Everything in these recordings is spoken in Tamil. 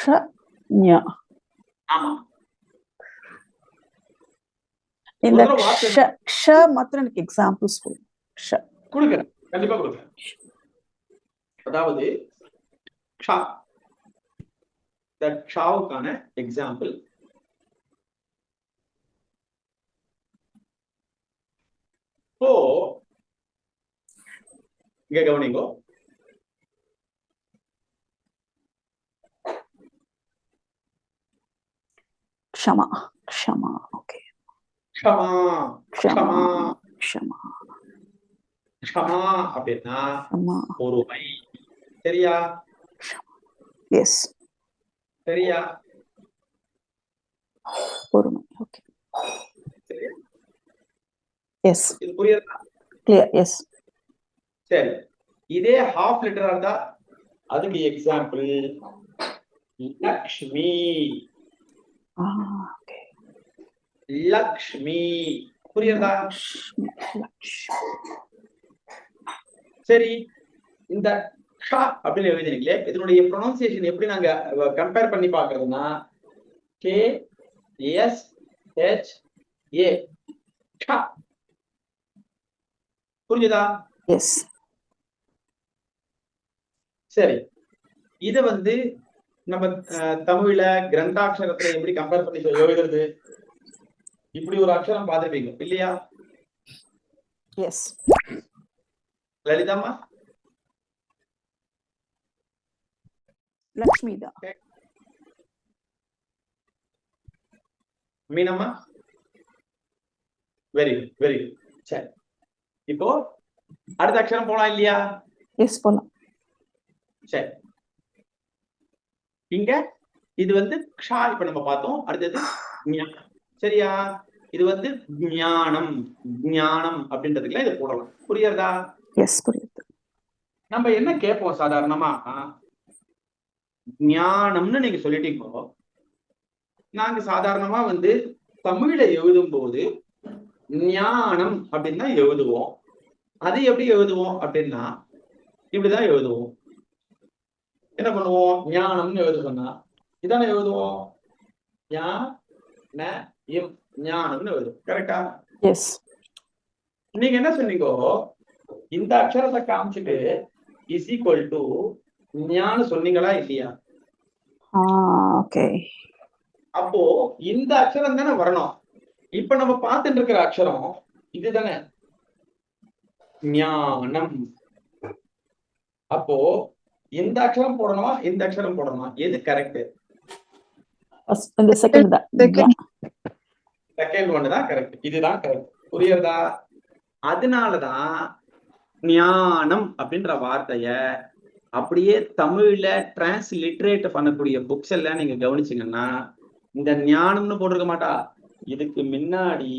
ஷ ஆமா. இந்த க்ஷ க்ஷ மாத்திரம் எனக்கு எக்ஸாம்பிள்ஸ் கொடுங்க கண்டிப்பா கொடுக்குறேன் அதாவது க்ஷா. இந்த க்ஷாவுக்கான எக்ஸாம்பிள் இப்போ இங்க கவனிங்கோ. க்ஷமா க்ஷமா ஓகே க்ஷமா க்ஷமா க்ஷமா க்ஷமா அப்படின்னா பொறுமை சரியா? எஸ் சரியா? பொறுமை ஓகே எஸ் இது புரியுதா? கிளியர் எஸ் சரி. இதே ஹாஃப் லிட்டரா இருந்தா அதுக்கு எக்ஸாம்பிள் லக்ஷ்மி லக்ஷ்மி. லக்ஷ்மி சரி இந்த ஷா அப்படின்னு எழுதினீங்களே இதனுடைய ப்ரொனன்சியேஷன் எப்படி நாங்க கம்பேர் பண்ணி பாக்குறதுன்னா கே எஸ் ஹெச் ஏ ஷா. புரிஞ்சுதா? எஸ் சரி. இத வந்து நம்ம தமிழ்ல கிரந்தாட்சரத்துல எப்படி கம்பேர் பண்ணி எழுதுறது? இப்படி ஒரு அக்ஷரம் பார்த்திருப்பீங்க. இல்லையா? எஸ் லலிதாம்மா? லக்ஷ்மி தான் மீனம்மா? வெரி குட் வெரி குட் சரி. இப்போ அடுத்த அக்ஷரம் போலாம் இல்லையா? எஸ் போலாம். சரி. இங்க இது வந்து க்ஷா இப்ப நம்ம பார்த்தோம். அடுத்தது. சரியா? இது வந்து ஞானம் ஞானம் அப்படின்றதுக்குலாம் இது போடலாம். புரியுறதா எஸ் புரியுது. நம்ம என்ன கேட்போம் சாதாரணமா? ஞானம்னு நீங்க சொல்லிட்டீங்க நாங்க சாதாரணமா வந்து தமிழ்ல எழுதும் போது ஞானம் அப்படின்னு தான் எழுதுவோம். அது எப்படி எழுதுவோம் அப்படின்னா இப்படிதான் எழுதுவோம். என்ன பண்ணுவோம்? ஞானம்னு எழுத சொன்னா இதானே எழுதுவோம்? ஞா ந இம் ஞானம்னு எழுதுவோம். கரெக்டா நீங்க என்ன சொன்னீங்க இந்த அக்ஷரத்தை காமிச்சிட்டு இஸ் ஈக்குவல் டு ஞான சொன்னீங்களா இல்லையா? அப்போ இந்த அக்ஷரம் தானே வரணும். இப்ப நம்ம பார்த்துட்டு இருக்கிற அக்ஷரம் இதுதானே. ஞானம். அப்போ இந்த அக்ஷரம் போடணுமா? இந்த அக்ஷரம் போடணுமா? எது கரெக்ட் இந்த செகண்ட் தான். செகண்ட் ஒன்று தான் கரெக்ட் இதுதான் கரெக்ட் புரியுறதா? அதனாலதான் ஞானம் அப்படின்ற வார்த்தைய அப்படியே தமிழ்ல டிரான்ஸ்லிட்ரேட் பண்ணக்கூடிய புக்ஸ் எல்லாம் நீங்க கவனிச்சீங்கன்னா இந்த ஞானம்னு போட்டிருக்க மாட்டா. இதுக்கு முன்னாடி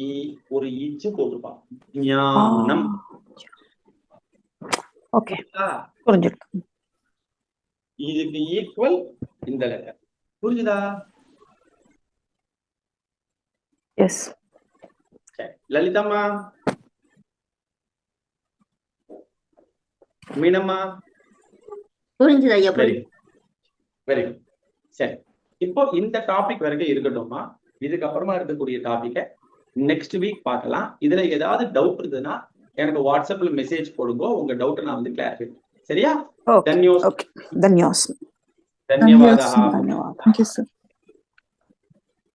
ஒரு இச்சு போட்டிருப்பான். ஞானம். ஓகே? புரிஞ்சிருக்கு. இதுக்கு ஈக்குவல் இந்த லெட்டர் புரிஞ்சுதா? எஸ் சரி. லலிதம்மா? மீனம்மா? புரிஞ்சுது ஐயா வெரி வெரி குட் சரி. இப்போ இந்த டாபிக் வரைக்கும் இருக்கட்டும்மா. இதுக்கப்புறமா இருக்கக்கூடிய டாபிக்கை நெக்ஸ்ட் வீக் பார்க்கலாம். இதுல ஏதாவது டவுட் இருந்ததுன்னா எனக்கு வாட்ஸ்அப்ல மெசேஜ் போடுங்க. உங்க டவுட்டை நான் வந்து கிளாரிஃபை சரியா தன்யோஸ் धन्यवाद धन्यवाद थैंक यू सर